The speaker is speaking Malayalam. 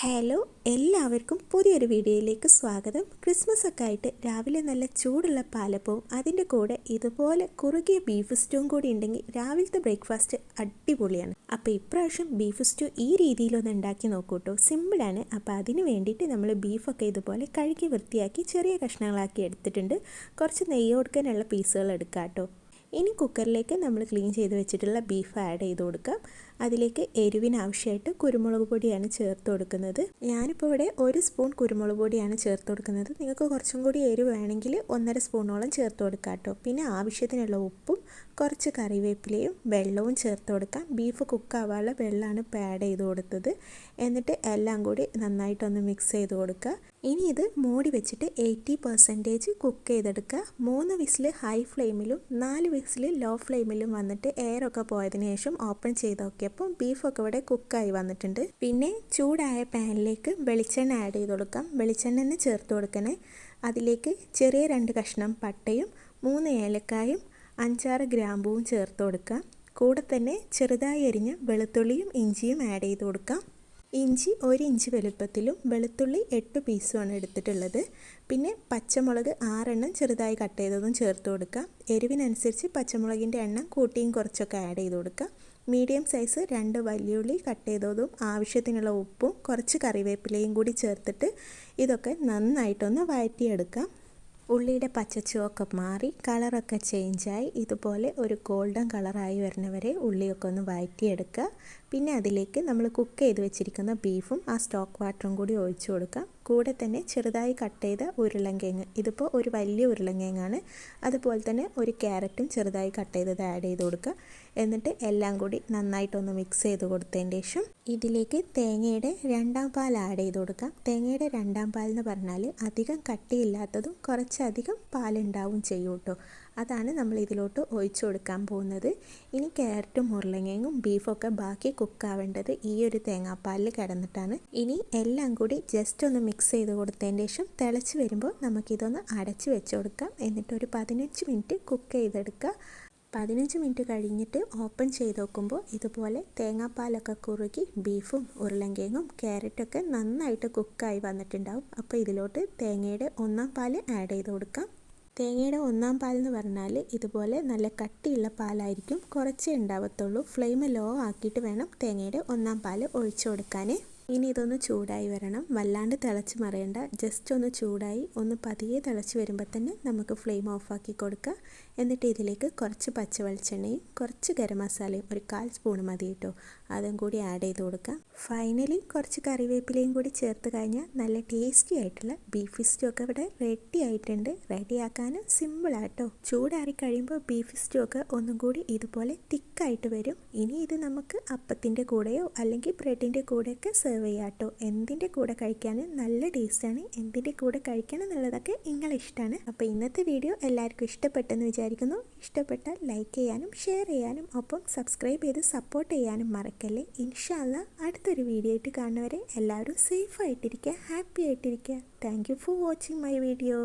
ഹലോ എല്ലാവർക്കും പുതിയൊരു വീഡിയോയിലേക്ക് സ്വാഗതം. ക്രിസ്മസ് ഒക്കെ ആയിട്ട് രാവിലെ നല്ല ചൂടുള്ള പാലപ്പവും അതിന്റെ കൂടെ ഇതുപോലെ കുറുകിയ ബീഫ് സ്റ്റൂവും കൂടി ഉണ്ടെങ്കിൽ രാവിലത്തെ ബ്രേക്ക്ഫാസ്റ്റ് അടിപൊളിയാണ്. അപ്പോൾ ഇപ്രാവശ്യം ബീഫ് സ്റ്റൂ ഈ രീതിയിലൊന്ന് ഉണ്ടാക്കി നോക്കൂ കേട്ടോ സിമ്പിളാണ്. അപ്പോൾ അതിന് വേണ്ടിയിട്ട് നമ്മൾ ബീഫൊക്കെ ഇതുപോലെ കഴുകി വൃത്തിയാക്കി ചെറിയ കഷ്ണങ്ങളാക്കി എടുത്തിട്ടുണ്ട്. കുറച്ച് നെയ്യ് കൊടുക്കാനുള്ള പീസുകൾ എടുക്കാം കേട്ടോ ഇനി കുക്കറിലേക്ക് നമ്മൾ ക്ലീൻ ചെയ്ത് വെച്ചിട്ടുള്ള ബീഫ് ആഡ് ചെയ്ത് കൊടുക്കാം. അതിലേക്ക് എരിവിനാവശ്യമായിട്ട് കുരുമുളക് പൊടിയാണ് ചേർത്ത് കൊടുക്കുന്നത്. ഞാനിപ്പോൾ ഇവിടെ ഒരു സ്പൂൺ കുരുമുളക് പൊടിയാണ് ചേർത്ത് കൊടുക്കുന്നത്. നിങ്ങൾക്ക് കുറച്ചും കൂടി എരിവ് വേണമെങ്കിൽ ഒന്നര സ്പൂണോളം ചേർത്ത് കൊടുക്കാം കേട്ടോ. പിന്നെ ആവശ്യത്തിനുള്ള ഉപ്പും കുറച്ച് കറിവേപ്പിലയും വെള്ളവും ചേർത്ത് കൊടുക്കാം. ബീഫ് കുക്കാവാനുള്ള വെള്ളമാണ് ആഡ് ചെയ്ത് കൊടുത്തത്. എന്നിട്ട് എല്ലാം കൂടി നന്നായിട്ടൊന്ന് മിക്സ് ചെയ്ത് കൊടുക്കുക. ഇനി ഇത് മൂടി വെച്ചിട്ട് എയ്റ്റി പെർസെന്റേജ് കുക്ക് ചെയ്തെടുക്കുക. മൂന്ന് വിസിൽ ഹൈ ഫ്ലെയിമിലും നാല് വിസിൽ ലോ ഫ്ലെയിമിലും വന്നിട്ട് എയറൊക്കെ പോയതിനു ശേഷം ഓപ്പൺ ചെയ്ത് നോക്കിയപ്പോൾ ബീഫൊക്കെ ഇവിടെ കുക്കായി വന്നിട്ടുണ്ട്. പിന്നെ ചൂടായ പാനിലേക്ക് വെളിച്ചെണ്ണ ആഡ് ചെയ്ത് കൊടുക്കാം. വെളിച്ചെണ്ണ തന്നെ ചേർത്ത് കൊടുക്കണേ. അതിലേക്ക് ചെറിയ രണ്ട് കഷ്ണം പട്ടയും മൂന്ന് ഏലക്കായും അഞ്ചാറ് ഗ്രാമ്പൂവും ചേർത്ത് കൊടുക്കാം. കൂടെ തന്നെ ചെറുതായി അരിഞ്ഞ വെളുത്തുള്ളിയും ഇഞ്ചിയും ആഡ് ചെയ്ത് കൊടുക്കാം. ഇഞ്ചി ഒരു ഇഞ്ച് വലുപ്പത്തിലും വെളുത്തുള്ളി എട്ട് പീസുമാണ് എടുത്തിട്ടുള്ളത്. പിന്നെ പച്ചമുളക് ആറെണ്ണം ചെറുതായി കട്ട് ചെയ്തതും ചേർത്ത് കൊടുക്കാം. എരിവിനനുസരിച്ച് പച്ചമുളകിന്റെ എണ്ണം കൂട്ടിയും കുറച്ചൊക്കെ ആഡ് ചെയ്ത് കൊടുക്കാം. മീഡിയം സൈസ് രണ്ട് വലിയുള്ളി കട്ട് ചെയ്തതും ആവശ്യത്തിനുള്ള ഉപ്പും കുറച്ച് കറിവേപ്പിലയും കൂടി ചേർത്തിട്ട് ഇതൊക്കെ നന്നായിട്ടൊന്ന് വഴറ്റിയെടുക്കാം. ഉള്ളിയുടെ പച്ചച്ചുവൊക്കെ മാറി കളറൊക്കെ ചേഞ്ചായി ഇതുപോലെ ഒരു ഗോൾഡൻ കളറായി വരുന്നവരെ ഉള്ളിയൊക്കെ ഒന്ന് വഴറ്റിയെടുക്കുക. പിന്നെ അതിലേക്ക് നമ്മൾ കുക്ക് ചെയ്ത് വെച്ചിരിക്കുന്ന ബീഫും ആ സ്റ്റോക്ക് വാട്ടറും കൂടി ഒഴിച്ചു കൊടുക്കാം. കൂടെ തന്നെ ചെറുതായി കട്ട് ചെയ്ത ഉരുളങ്കേങ്ങ് ഇതിപ്പോൾ ഒരു വലിയ ഉരുളങ്കേങ്ങാണ് അതുപോലെ തന്നെ ഒരു ക്യാരറ്റും ചെറുതായി കട്ട് ചെയ്തത് ആഡ് ചെയ്ത് കൊടുക്കുക. എന്നിട്ട് എല്ലാം കൂടി നന്നായിട്ടൊന്ന് മിക്സ് ചെയ്ത് കൊടുത്തതിന് ശേഷം ഇതിലേക്ക് തേങ്ങയുടെ രണ്ടാം പാൽ ആഡ് ചെയ്ത് കൊടുക്കാം. തേങ്ങയുടെ രണ്ടാം പാൽ എന്ന് പറഞ്ഞാൽ അധികം കട്ടിയില്ലാത്തതും കുറച്ചധികം പാലുണ്ടാവും ചെയ്യും കേട്ടോ അതാണ് നമ്മൾ ഇതിലോട്ട് ഒഴിച്ചു കൊടുക്കാൻ പോകുന്നത്. ഇനി ക്യാരറ്റും ഉരുളങ്ങയും ബീഫൊക്കെ ബാക്കി കുക്കാവേണ്ടത് ഈ ഒരു തേങ്ങാപ്പാലിൽ കിടന്നിട്ടാണ്. ഇനി എല്ലാം കൂടി ജസ്റ്റ് ഒന്ന് മിക്സ് ചെയ്ത് കൊടുത്തതിന് ശേഷം തിളച്ച് വരുമ്പോൾ നമുക്കിതൊന്ന് അടച്ച് വെച്ച് കൊടുക്കാം. എന്നിട്ട് ഒരു പതിനഞ്ച് മിനിറ്റ് കുക്ക് ചെയ്തെടുക്കുക. പതിനഞ്ച് മിനിറ്റ് കഴിഞ്ഞിട്ട് ഓപ്പൺ ചെയ്ത് നോക്കുമ്പോൾ ഇതുപോലെ തേങ്ങാപ്പാലൊക്കെ കുറുകി ബീഫും ഉരുളങ്കിഴങ്ങും ക്യാരറ്റൊക്കെ നന്നായിട്ട് കുക്കായി വന്നിട്ടുണ്ടാവും. അപ്പോൾ ഇതിലോട്ട് തേങ്ങയുടെ ഒന്നാം പാൽ ആഡ് ചെയ്ത് കൊടുക്കാം. തേങ്ങയുടെ ഒന്നാം പാൽ എന്ന് പറഞ്ഞാൽ ഇതുപോലെ നല്ല കട്ടിയുള്ള പാലായിരിക്കും കുറച്ചേ ഉണ്ടാവത്തുള്ളൂ. ഫ്ലെയിം ലോ ആക്കിയിട്ട് വേണം തേങ്ങയുടെ ഒന്നാം പാൽ ഒഴിച്ചു കൊടുക്കാൻ ഇനി ഇതൊന്ന് ചൂടായി വരണം. വല്ലാണ്ട് തിളച്ച് മറിയണ്ട. ജസ്റ്റ് ഒന്ന് ചൂടായി ഒന്ന് പതിയെ തിളച്ച് വരുമ്പോൾ തന്നെ നമുക്ക് ഫ്ലെയിം ഓഫാക്കി കൊടുക്കുക എന്നിട്ട് ഇതിലേക്ക് കുറച്ച് പച്ച വെളിച്ചെണ്ണയും കുറച്ച് ഗരം മസാലയും ഒരു കാൽ സ്പൂൺ മതി കേട്ടോ അതും കൂടി ആഡ് ചെയ്ത് കൊടുക്കുക ഫൈനലി കുറച്ച് കറിവേപ്പിലയും കൂടി ചേർത്ത് കഴിഞ്ഞാൽ നല്ല ടേസ്റ്റി ആയിട്ടുള്ള ബീഫ് സ്റ്റൂ ഒക്കെ ഇവിടെ റെഡി ആയിട്ടുണ്ട്. റെഡിയാക്കാനും സിമ്പിളാട്ടോ ചൂടാറി കഴിയുമ്പോൾ ബീഫ് സ്റ്റൂ ഒക്കെ ഒന്നും കൂടി ഇതുപോലെ തിക്കായിട്ട് വരും. ഇനി ഇത് നമുക്ക് അപ്പത്തിന്റെ കൂടെയോ അല്ലെങ്കിൽ ബ്രെഡിന്റെ കൂടെയൊക്കെ സെർവ് ചെയ്യാം കേട്ടോ എന്തിന്റെ കൂടെ കഴിക്കാൻ നല്ല ടേസ്റ്റാണ് എന്തിന്റെ കൂടെ കഴിക്കണം എന്നുള്ളതൊക്കെ നിങ്ങളിഷ്ടമാണ്. അപ്പോൾ ഇന്നത്തെ വീഡിയോ എല്ലാവർക്കും ഇഷ്ടപ്പെട്ടെന്ന് വിചാരിക്കുന്നു. ഇഷ്ടപ്പെട്ടാൽ ലൈക്ക് ചെയ്യാനും ഷെയർ ചെയ്യാനും ഒപ്പം സബ്സ്ക്രൈബ് ചെയ്ത് സപ്പോർട്ട് ചെയ്യാനും മറക്കല്ലേ. ഇൻഷാല്ല അടുത്തൊരു വീഡിയോ ആയിട്ട് കാണുന്നവരെ എല്ലാവരും സേഫ് ആയിട്ടിരിക്കുക ഹാപ്പി ആയിട്ടിരിക്കുക. Thank for watching my video.